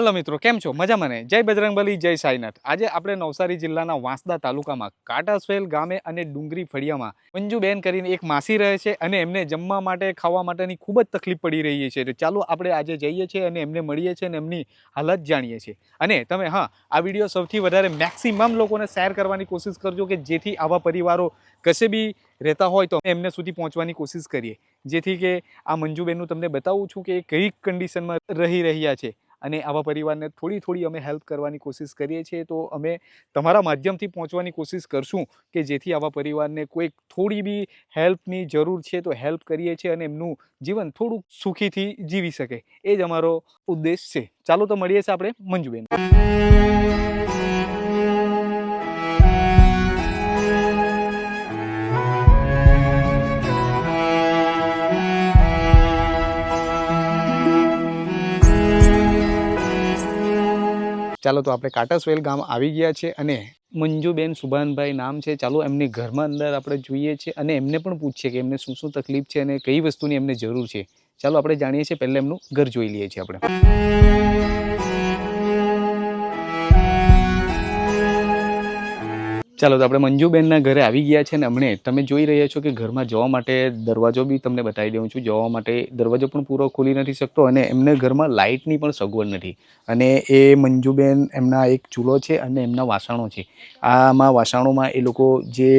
હાલો મિત્રો, કેમ છો? મજામાં ને? જય બજરંગબલી જય સાઈનાથ. આજે આપણે નવસારી જિલ્લાના વાંસદા તાલુકામાં કાટાસવેલ ગામે અને ડુંગરી ફળિયામાં મંજુબેન કરીને એક માસી રહે છે અને એમને જમવા માટે, ખાવા માટેની ખૂબ જ તકલીફ પડી રહી છે. તો ચાલો આપણે આજે જઈએ છીએ અને એમને મળીએ છીએ અને એમની હાલત જાણીએ છીએ. અને તમે, હા, આ વીડિયો સૌથી વધારે મેક્સિમમ લોકોને શેર કરવાની કોશિશ કરજો કે જેથી આવા પરિવારો કશે બી રહેતા હોય તો એમને સુધી પહોંચવાની કોશિશ કરીએ. જેથી કે આ મંજુબેનનું તમને બતાવું છું કે એ કઈ કન્ડિશનમાં રહી રહ્યા છે. અને આવા પરિવારને થોડી થોડી અમે હેલ્પ કરવાની કોશિશ કરીએ છીએ, તો અમે તમારા માધ્યમથી પહોંચવાની કોશિશ કરશું કે જેથી આવા પરિવારને કોઈક થોડી બી હેલ્પની જરૂર છે, તો હેલ્પ કરીએ છીએ અને એમનું જીવન થોડુંક સુખીથી જીવી શકે. એ જ અમારો ઉદ્દેશ છે. ચાલો તો મળીએ છીએ આપણે મંજુબેન. ચાલો તો આપણે કાટાસવેલ ગામ આવી ગયા છે અને મંજુબેન સુભાનભાઈ નામ છે. ચાલો એમની ઘરમાં અંદર આપણે જોઈએ છીએ અને એમને પણ પૂછીએ કે એમને શું શું તકલીફ છે અને કઈ વસ્તુની એમને જરૂર છે. ચાલો આપણે જાણીએ છીએ પહેલાં એમનું ઘર જોઈ લઈએ છીએ આપણે. ચાલો તો આપણે મંજુબેનના ઘરે આવી ગયા છે ને હમણે. તમે જોઈ રહ્યા છો કે ઘરમાં જવા માટે દરવાજો બી તમને બતાવી દઉં છું. જવા માટે દરવાજો પણ પૂરો ખોલી નથી શકતો અને એમને ઘરમાં લાઇટની પણ સગવડ નથી. અને એ મંજુબેન એમના એક ચૂલો છે અને એમના વાસણો છે. આમાં વાસણોમાં એ લોકો જે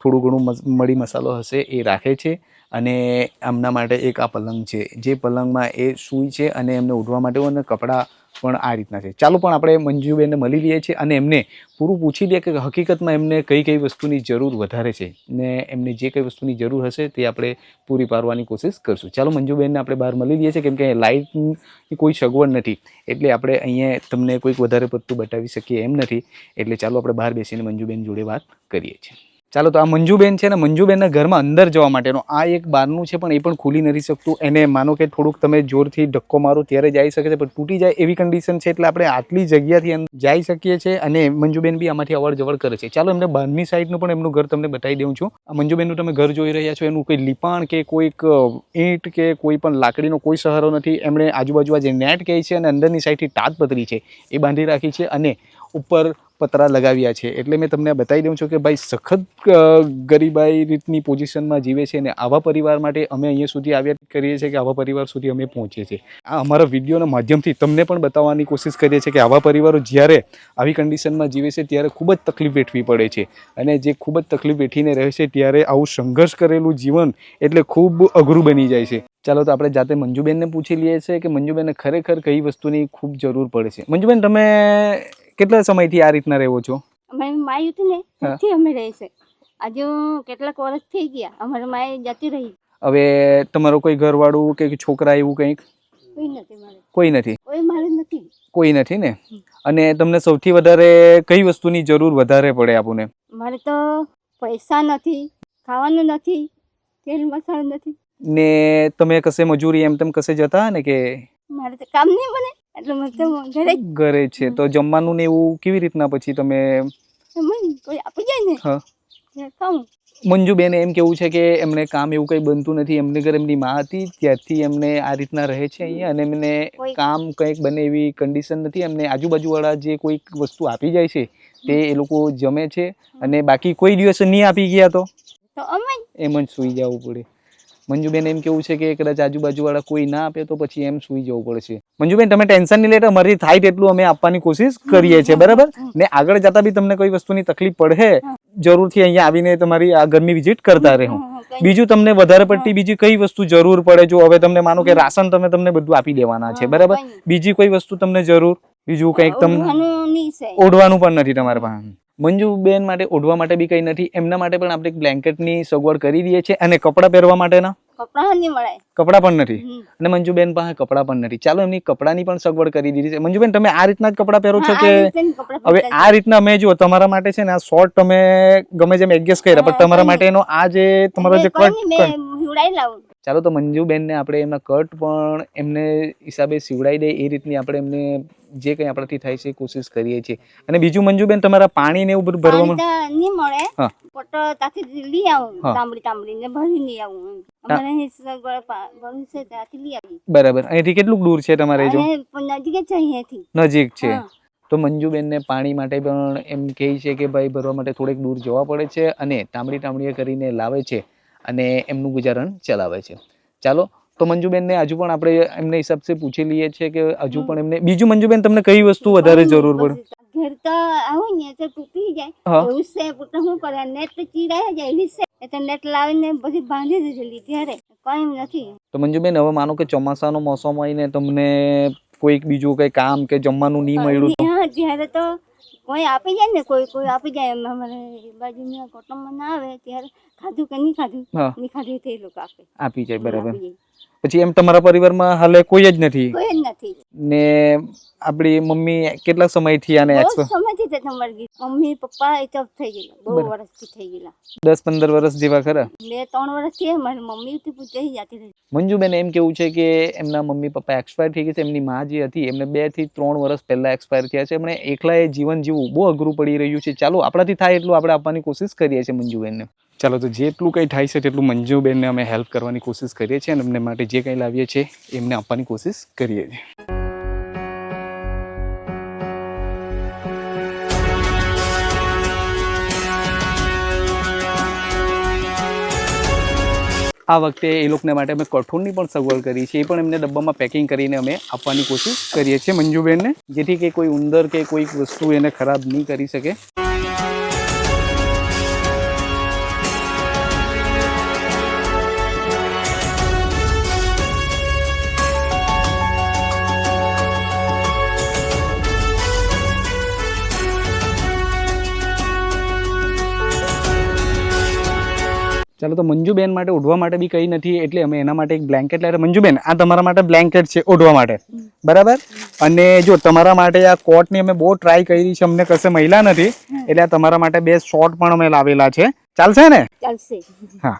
થોડું ઘણું મળી મસાલો હશે એ રાખે છે અને એમના માટે એક આ પલંગ છે. જે પલંગમાં એ સૂઈ છે અને એમને ઉઠવા માટે અને કપડાં પણ આ રીતના છે. ચાલો પણ આપણે મંજુબેનને મળી લઈએ છીએ અને એમને પૂરું પૂછી લઈએ કે હકીકતમાં એમને કઈ કઈ વસ્તુની જરૂર વધારે છે ને એમને જે કઈ વસ્તુની જરૂર હશે તે આપણે પૂરી પાડવાની કોશિશ કરશું. ચાલો મંજુબેનને આપણે બહાર મળી લઈએ છીએ કેમ કે લાઇટની કોઈ સગવડ નથી એટલે આપણે અહીંયા તમને કોઈક વધારે પડતું બતાવી શકીએ એમ નથી. એટલે ચાલો આપણે બહાર બેસીને મંજુબેન જોડે વાત કરીએ છીએ. ચાલો તો આ મંજુબેન છે ને મંજુબેનના ઘરમાં અંદર જવા માટેનો આ એક બારનું છે પણ એ પણ ખુલી નથી શકતું. એને માનો કે થોડુંક તમે જોરથી ધક્કો મારો ત્યારે જઈ શકે છે, પણ તૂટી જાય એવી કન્ડિશન છે એટલે આપણે આટલી જગ્યાથી જઈ શકીએ છીએ અને મંજુબેન બી આમાંથી અવર જવર કરે છે. ચાલો એમને બહારની સાઈડનું પણ એમનું ઘર તમને બતાવી દઉં છું. આ મંજુબેનનું તમે ઘર જોઈ રહ્યા છો, એનું કોઈ લીપાણ કે કોઈક ઈંટ કે કોઈ પણ લાકડીનો કોઈ સહારો નથી. એમણે આજુબાજુ આ જે નેટ કહે છે અને અંદરની સાઈડથી તાજપત્રી છે, એ બાંધી રાખી છે અને ઉપર પતરા લગાવ્યા છે. એટલે મેં તમને બતાવી દઉં છું કે ભાઈ સખત ગરીબાઈ રીતની પોઝિશનમાં જીવે છે અને આવા પરિવાર માટે અમે અહીંયા સુધી આવ્યા કરીએ છીએ કે આવા પરિવાર સુધી અમે પહોંચીએ છીએ. આ અમારા વિડીયોના માધ્યમથી તમને પણ બતાવવાની કોશિશ કરીએ છીએ કે આવા પરિવારો જ્યારે આવી કન્ડિશનમાં જીવે છે ત્યારે ખૂબ જ તકલીફ વેઠવી પડે છે. અને જે ખૂબ જ તકલીફ વેઠીને રહે છે ત્યારે આવું સંઘર્ષ કરેલું જીવન એટલે ખૂબ અઘરું બની જાય છે. ચાલો તો આપણે જાતે મંજુબેનને પૂછી લઈએ છીએ કે મંજુબેનને ખરેખર કઈ વસ્તુની ખૂબ જરૂર પડે છે. મંજુબેન, તમે કેટલા સમયથી આ રીતના રહેવો છો? અમારી માય હતી ને ત્યાંથી અમે રહી છે. આજે કેટલાક વર્ષ થઈ ગયા અમારી માય જતી રહી. હવે તમારો કોઈ ઘરવાળું કે છોકરા એવું કંઈક? કોઈ નથી કોઈ નથી. ને? અને તમને સૌથી વધારે કઈ વસ્તુની જરૂર વધારે પડે આપણને મારે તો પૈસા નથી ખાવાનું નથી તેલ મસાલો નથી. ને તમે કશે મજૂરી એમ તેમ કશે જતા ને કે? મારે તો કામ નહીં બને. એટલે મતલબ ઘરે ઘરે છે? તો જમવાનું ને એવું કેવી રીતના પછી તમે કોઈ આપી જાય ને હા. મંજુબેન એમ કેવું છે કે એમને કામ એવું કંઈ બનતું નથી એમને ઘરે એમની માં હતી ત્યારથી એમને આ રીતના રહે છે અહીંયા અને એમને કામ કંઈક બને એવી કન્ડિશન નથી. એમને આજુબાજુવાળા જે કોઈક વસ્તુ આપી જાય છે તે એ લોકો જમે છે અને બાકી કોઈ દિવસ નહીં આપી ગયા તો? એમ જ સૂઈ જવું પડે. મંજુબેન એમ કેવું છે કે કદાચ આજુબાજુવાળા કોઈ ના આપે તો પછી એમ સૂઈ જવું પડશે. મંજુબેન તમે ટેન્શન નહીં લેતા અમારી થાય તેટલું અમે આપવાની કોશિશ કરીએ છીએ બરાબર? ને આગળ જતા બી તમને કોઈ વસ્તુની તકલીફ પડે જરૂરથી અહીંયા આવીને તમારી આ ઘરની વિઝિટ કરતા રહેવું. હં, હં, કંઈ બીજું તમને વધારે પડતી બીજી કઈ વસ્તુ જરૂર પડે? જો હવે તમને માનો કે રાશન તમે તમને બધું આપી દેવાના છે બરાબર? બીજી કોઈ વસ્તુ તમને જરૂર? બીજું કંઈક તમને? ઓઢવાનું પણ નથી તમારા પાસે મંજુબેન માટે ઓઢવા માટે બી કંઈ નથી. એમના માટે પણ આપણે બ્લેન્કેટની સગવડ કરી દઈએ છીએ. અને કપડાં પહેરવા માટેના? કપડાં નહીં મળે. કપડાં પણ નથી. અને મંજુબેન પાસે કપડાં પણ નથી. ચાલો એમની કપડાની પણ સગવડ કરી દીધી છે. મંજુબેન તમે આ રીતના જ કપડાં પહેરો છો કે હવે આ રીતના મેં જો તમારા માટે છે ને આ શોર્ટ તમે ગમે જેમ એડજસ્ટ કર્યા પણ તમારા માટે એનો આ જે તમારો જે કટ મેં લાવું. ચાલો તો મંજુબેનને આપણે એમના કટ પણ એમને હિસાબે સીવડાવી દે. એ રીતની આપણે એમને જે કંઈ આપણાથી થાય છે એ કોશિશ કરીએ છીએ. અને બીજું મંજુબેન તમારા પાણી ને એવું બધું ભરવામાં? નહીં મળે. પોટો ત્યાંથી લઈ આવું તાંબડી તાંબડી ને ભરી લઈ આવું બરાબર. અહીંથી કેટલું દૂર છે તમારે જો? નજીક છે નજીક છે. તો મંજુબેનને પાણી માટે પણ એમ કહે છે કે ભાઈ ભરવા માટે થોડેક દૂર જવા પડે છે અને તાંબડી તાંબડીએ કરીને લાવે છે. અને એમનું ગુજારણ ચલાવે છે. ચાલો તો મંજુબેનને હજુ પણ આપણે એમને હિસાબથી પૂછી લઈએ છીએ કે હજુ પણ એમને બીજું મંજુબેન તમને કઈ વસ્તુ વધારે જરૂર પડે? ઘર તો આવું ને તો તૂટી જાય એવું છે પોતે શું કરે નેટ તો ચીડાઈ જાય એવી છે. એટલે નેટ લાવીને પછી બાંધી દીધેલી ત્યારે કઈ નથી. તો મંજુબેન હવે માનો કે ચોમાસાનો મોસમ હોય ને તમને કોઈક બીજું કઈ કામ કે જમવાનું નહીં મળ્યું ત્યારે તો કોઈ આપી જાય ને કોઈ કોઈ આપી જાય. એમ અમારે બાજુના કુટુંબમાં ના આવે ત્યારે ખાધું કે નહીં ખાધું હા. નહીં ખાધું તે લોકો આપે. આપી જાય બરાબર આપી જાય. પછી એમ તમારા પરિવારમાં હાલે કોઈ જ નથી? કોઈ જ નથી. ને આપણી મમ્મી કેટલા સમયથી આને બહુ એક્સપર સમયથી તે તમારી ગઈ મમ્મી પપ્પા એ તો થઈ ગયેલા બહુ વર્ષથી થઈ ગયેલા. 10 15 વર્ષ જેવા ખરા? બે ત્રણ વર્ષથી મારી મમ્મી થી પૂછે જતી રહી. મંજુબેન એમ કેવું છે કે એમના મમ્મી પપ્પા એક્સપાયર થઈ ગયા છે એમની માં જે હતી એમને બેથી ત્રણ વર્ષ પહેલા એક્સપાયર થયા છે. એમણે એ જીવન જીવવું બહુ અઘરું પડી રહ્યું છે. ચાલો આપણાથી થાય એટલું આપણે આપવાની કોશિશ કરીએ છીએ મંજુબેનને. ચાલો, તો જેટલું કંઈ થાય છે તેટલું મંજુબેનને અમે હેલ્પ કરવાની કોશિશ કરીએ છીએ અને એમને માટે જે કંઈ લાવીએ છીએ એમને આપવાની કોશિશ કરીએ છીએ. આ વખતે એ લોકોને માટે અમે કઠોળની પણ સગવડ કરી છે. એ પણ એમને ડબ્બામાં પેકિંગ કરીને અમે આપવાની કોશિશ કરીએ છીએ મંજુબેનને, જેથી કે કોઈ ઉંદર કે કોઈ વસ્તુ એને ખરાબ નહીં કરી શકે. ચાલો તો મંજુબેન માટે ઓઢવા માટે બી કંઈ નથી એટલે અમે એના માટે એક બ્લેન્કેટ લાવ્યા મંજુબેન આ તમારા માટે બ્લેન્કેટ છે ઓઢવા માટે. બરાબર? અને જો તમારા માટે આ કોટની અમે બહુ ટ્રાય કરી છે અમને કશે મહિલા નથી એટલે આ તમારા માટે બે શોર્ટ પણ અમે લાવેલા છે. ચાલશે ને? ચાલશે. હા.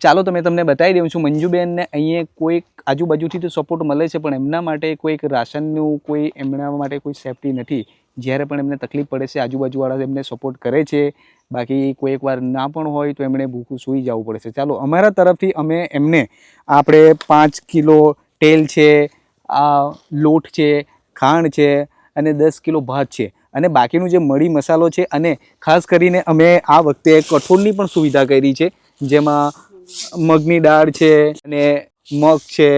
ચાલો તો મેં તમને બતાવી દઉં છું મંજુબેનને અહીંયા કોઈક આજુબાજુથી તો સપોર્ટ મળે છે પણ એમના માટે કોઈક રાશનનું કોઈ એમના માટે કોઈ સેફટી નથી. જ્યારે પણ એમને તકલીફ પડે છે, આજુબાજુવાળા એમને સપોર્ટ કરે છે, બાકી કોઈ એકવાર ના પણ હોય તો એમણે ભૂખું સૂઈ જવું પડે છે. ચાલો, અમારા તરફથી અમે એમને આપણે પાંચ કિલો તેલ છે, આ લોટ છે, ખાંડ છે અને દસ કિલો ભાત છે. અને બાકીનું જે મળી મસાલો છે અને ખાસ કરીને અમે આ વખતે કઠોળની પણ સુવિધા કરી છે, જેમાં મગની દાળ છે અને મગ છે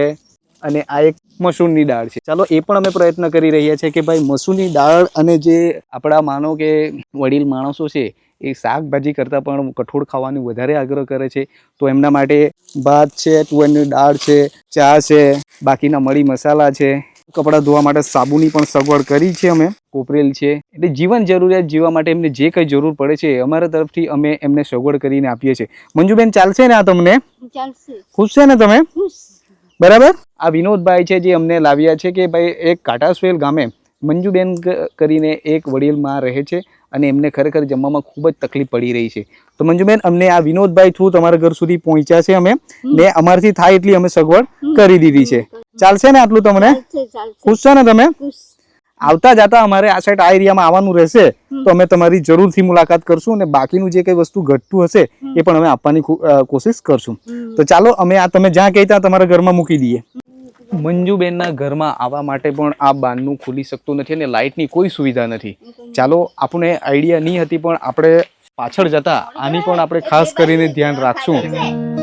અને આ એક મસૂરની દાળ છે. ચાલો એ પણ અમે પ્રયત્ન કરી રહ્યા છીએ કે ભાઈ મસૂરની દાળ અને જે આપણા માનો કે વડીલ માણસો છે એ શાકભાજી કરતાં પણ કઠોળ ખાવાનું વધારે આગ્રહ કરે છે. તો એમના માટે ભાત છે તુવેરની દાળ છે ચા છે બાકીના મળી મસાલા છે. કપડાં ધોવા માટે સાબુની પણ સગવડ કરી છે અમે. કોપરેલ છે. એટલે જીવન જરૂરિયાત જીવવા માટે એમને જે કંઈ જરૂર પડે છે અમારા તરફથી અમે એમને સગવડ કરીને આપીએ છીએ. મંજુબેન ચાલશે ને આ તમને? ખુશ છે ને તમે? ખુશ. બરાબર? આ વિનોદભાઈ છે જે અમને લાવ્યા છે કે ભાઈ એક કાટાસવેલ ગામે મંજુબેન કરીને એક વડીલમાં રહે છે અને એમને ખરેખર જમવામાં ખૂબ જ તકલીફ પડી રહી છે. તો મંજુબેન અમને આ વિનોદભાઈ થ્રુ તમારા ઘર સુધી પહોંચ્યા છે અમે. ને અમારથી થાય એટલી અમે સગવડ કરી દીધી છે. ચાલશે ને આટલું તમને? ખુશ છો ને તમે? ખુશ આવતા જતા અમારે આ સાઈડ આ એરિયામાં આવવાનું રહેશે તો અમે તમારી જરૂરથી મુલાકાત કરશું અને બાકીનું જે કંઈ વસ્તુ ઘટતું હશે એ પણ અમે આપવાની કોશિશ કરશું. તો ચાલો અમે આ તમે જ્યાં કહેતા તમારા ઘરમાં મૂકી દઈએ. મંજુબેનના ઘરમાં આવવા માટે પણ આ બારનું ખુલી શકતું નથી અને લાઇટની કોઈ સુવિધા નથી. ચાલો આપણને આઈડિયા નહીં હતી પણ આપણે પાછળ જતા આની પણ આપણે ખાસ કરીને ધ્યાન રાખશું.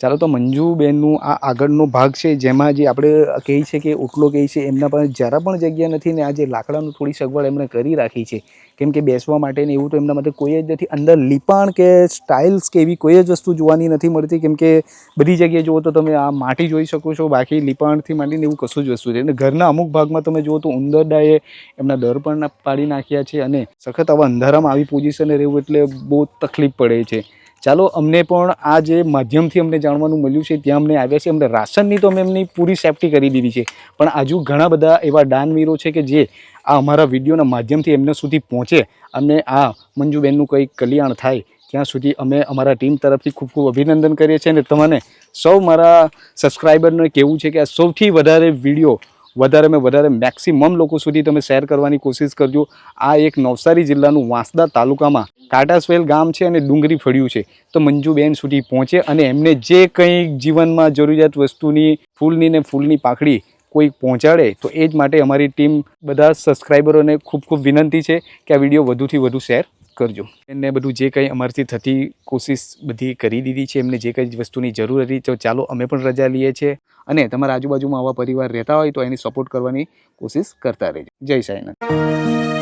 ચાલો તો મંજુબેનનું આ આગળનો ભાગ છે, જેમાં જે આપણે કહી છે કે ઓટલો કહે છે, એમના પાસે જરા પણ જગ્યા નથી ને આ જે લાકડાનું થોડી સગવડ એમણે કરી રાખી છે. કેમ કે બેસવા માટે ને એવું તો એમના માટે કોઈ જ નથી. અંદર લીપાણ કે સ્ટાઇલ્સ કે એવી કોઈ જ વસ્તુ જોવાની નથી મળતી. કેમ કે બધી જગ્યાએ જુઓ તો તમે આ માટી જોઈ શકો છો, બાકી લીપાણથી માંડીને એવું કશું જ વસ્તુ છે. અને ઘરના અમુક ભાગમાં તમે જુઓ તો ઉંદરડાએ એમના દર પણ પાડી નાખ્યા છે અને સખત આવા અંધારામાં આવી પોઝિશને રહેવું એટલે બહુ તકલીફ પડે છે. ચાલો અમને પણ આ જે માધ્યમથી અમને જાણવાનું મળ્યું છે, ત્યાં અમને આવ્યા છે. અમને રાશનની તો અમે એમની પૂરી સેફટી કરી દીધી છે. પણ હજુ ઘણા બધા એવા દાનવીરો છે કે જે આ અમારા વિડીયોના માધ્યમથી એમને સુધી પહોંચે અને આ મંજુબેનનું કંઈક કલ્યાણ થાય, ત્યાં સુધી અમે અમારા ટીમ તરફથી ખૂબ ખૂબ અભિનંદન કરીએ છીએ. અને તમને સૌ મારા સબસ્ક્રાઈબરને કહેવું છે કે આ સૌથી વધારે વીડિયો વધારેમાં વધારે મેક્સિમમ લોકો સુધી તમે શેર કરવાની કોશિશ કરજો. આ એક નવસારી જિલ્લાનું વાંસદા તાલુકામાં કાટાસવેલ ગામ છે અને ડુંગરી ફળ્યું છે. તો મંજુબેન સુધી પહોંચે અને એમને જે કંઈ જીવનમાં જરૂરિયાત વસ્તુની, ફૂલની ને ફૂલની પાખડી કોઈ પહોંચાડે, તો એ જ માટે અમારી ટીમ બધા સબસ્ક્રાઈબરોને ખૂબ ખૂબ વિનંતી છે કે આ વીડિયો વધુથી વધુ શેર કરજો. એમને બધું જે કંઈ અમારથી થતી કોશિશ બધી કરી દીધી છે, એમને જે કંઈ વસ્તુની જરૂર હતી, તો ચાલો અમે પણ રજા લઈએ છીએ અને તમારા આજુબાજુમાં આવા પરિવાર રહેતા હોય તો એની સપોર્ટ કરવાની કોશિશ કરતા રહેજો. જય સાઈનાથ.